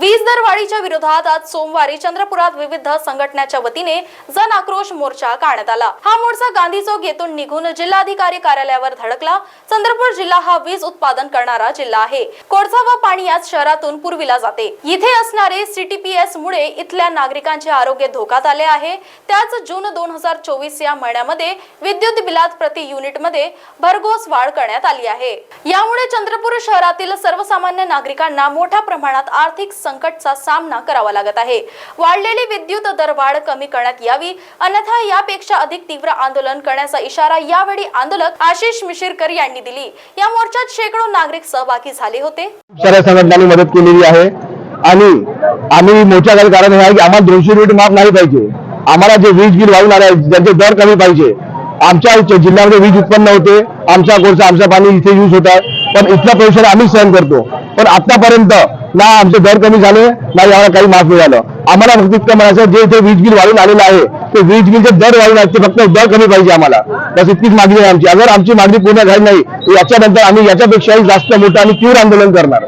वीज दरवाढीच्या विरोधात आज सोमवारी चंद्रपुरात विविध संघटनेच्या वतीने जन आक्रोश मोर्चा काढण्यात आला. हा मोर्चा गांधी चौक येथून निघून जिल्हाधिकारी कार्यालयावर धडकला. चंद्रपूर जिल्हा हा वीज उत्पादन करणारा जिल्हा आहे. कोळसा व पाणी याच शहरातून पुरविला जाते. इथे असणारे सीटीपीएस मुळे इथल्या नागरिकांचे आरोग्य धोक्यात आले आहे. त्याच जून दोन हजार चोवीस या महिन्यामध्ये विद्युत बिलात प्रति युनिटमध्ये भरघोस वाढ करण्यात आली आहे. यामुळे चंद्रपूर शहरातील सर्वसामान्य नागरिकांना मोठ्या प्रमाणात आर्थिक संकटचा सामना करावा लागत आहे. वाढलेली विद्युत दरवाढ कमी करण्यात यावी. अन्यथा यापेक्षा अधिक तीव्र आंदोलन करण्याचा इशारा यावेळी आंदोलक आशिष मिशिरकर यांनी दिली. या मोर्चात शेकडो नागरिक सहभागी झाले होते. संघटनांनी मदत केलेली आहे. आणि आम्ही मोठ्या काही कारण हे आहे की आम्हाला दोनशे रुपये माफ नाही पाहिजे. आम्हाला जे वीज बिल वाढून आले आहे, त्यांचे दर कमी पाहिजे. आमच्या जिल्ह्यामध्ये वीज उत्पन्न होते. आमच्या कोळसा आमचं पाणी इथे यूज होतात. पण इथला परिसर आम्ही सहन करतो. पण आतापर्यंत ना आमचे दर कमी झाले ना याला काही माफ मिळालं आम्हाला फक्त इतकं म्हणायचं जे इथे वीज बिल वाढून आलेलं आहे ते वीज बिलचे दर वाढून आहेत ते फक्त दर कमी पाहिजे आम्हाला. बस इतकीच मागणी आहे आमची. अगर आमची मागणी पूर्ण झाली नाही तर याच्यानंतर आम्ही याच्यापेक्षाही जास्त मोठं आणि तीव्र आंदोलन करणार.